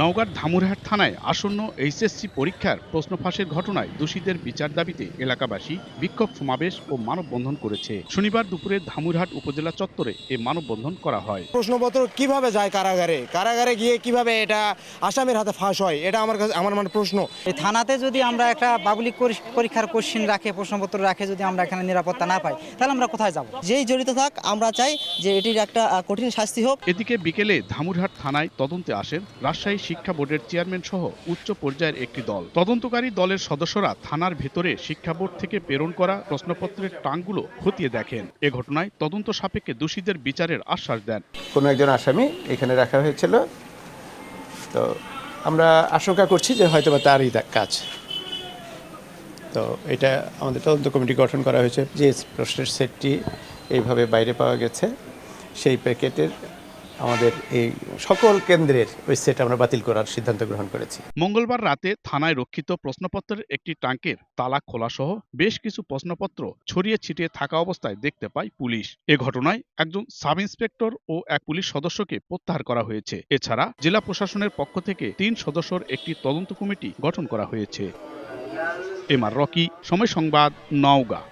নওগাঁর ধামুরহাট থানায় আসন্ন এইচএসসি পরীক্ষার প্রশ্ন ফাঁসের ঘটনায় দোষীদের বিচার দাবিতে এলাকাবাসী বিক্ষোভ সমাবেশ ও মানববন্ধন করেছে। শনিবার দুপুরে ধামুরহাট উপজেলা চত্বরে এ মানববন্ধন করা হয়। প্রশ্নপত্র কীভাবে যায় কারাগারে? কারাগারে গিয়ে কীভাবে এটা আসামের হাতে ফাঁস হয়? এটা আমার কাছে আমার মানে প্রশ্ন। এই থানাতে যদি আমরা একটা পাবলিক পরীক্ষার কোশ্চিন রাখে প্রশ্নপত্র রাখে যদি আমরা এখানে নিরাপত্তা না পাই তাহলে আমরা কোথায় যাব? যেই জড়িত থাক আমরা চাই যে এটির একটা কঠিন শাস্তি হোক। এদিকে বিকেলে ধামুরহাট থানায় তদন্তে আসেন রাজশাহী শিক্ষা বোর্ডের চেয়ারম্যান সহ উচ্চ পর্যায়ের একটি দল। তদন্তকারী দলের সদস্যরা থানার ভেতরে শিক্ষা বোর্ড থেকে প্রেরণ করা প্রশ্নপত্রের টাঙ্গুলো খতিয়ে দেখেন। এ ঘটনায় তদন্ত সাপেক্ষে দোষীদের বিচারের আশ্বাস দেন। কোনো একজন আসামি এখানে রাখা হয়েছিল। তো আমরা আশঙ্কা করছি যে হয়তো বা তারই কাজ। তো এটা আমাদের তদন্ত কমিটি গঠন করা হয়েছে। যে প্রশ্নের সেটটি এইভাবে বাইরে পাওয়া গেছে, সেই প্যাকেটের আমাদের এই সকল কেন্দ্রের ওই সেট আমরা বাতিল করার সিদ্ধান্ত গ্রহণ করেছি। মঙ্গলবার রাতে থানায় রক্ষিত প্রশ্নপত্রের একটি টাঙ্কের তালা খোলা সহ বেশ কিছু প্রশ্নপত্র ছড়িয়ে ছিটিয়ে থাকা অবস্থায় দেখতে পায় পুলিশ। এ ঘটনায় একজন সাব ইন্সপেক্টর ও এক পুলিশ সদস্যকে প্রত্যাহার করা হয়েছে। এছাড়া জেলা প্রশাসনের পক্ষ থেকে তিন সদস্যর একটি তদন্ত কমিটি গঠন করা হয়েছে। এম আর রকি, সময় সংবাদ, নওগাঁ।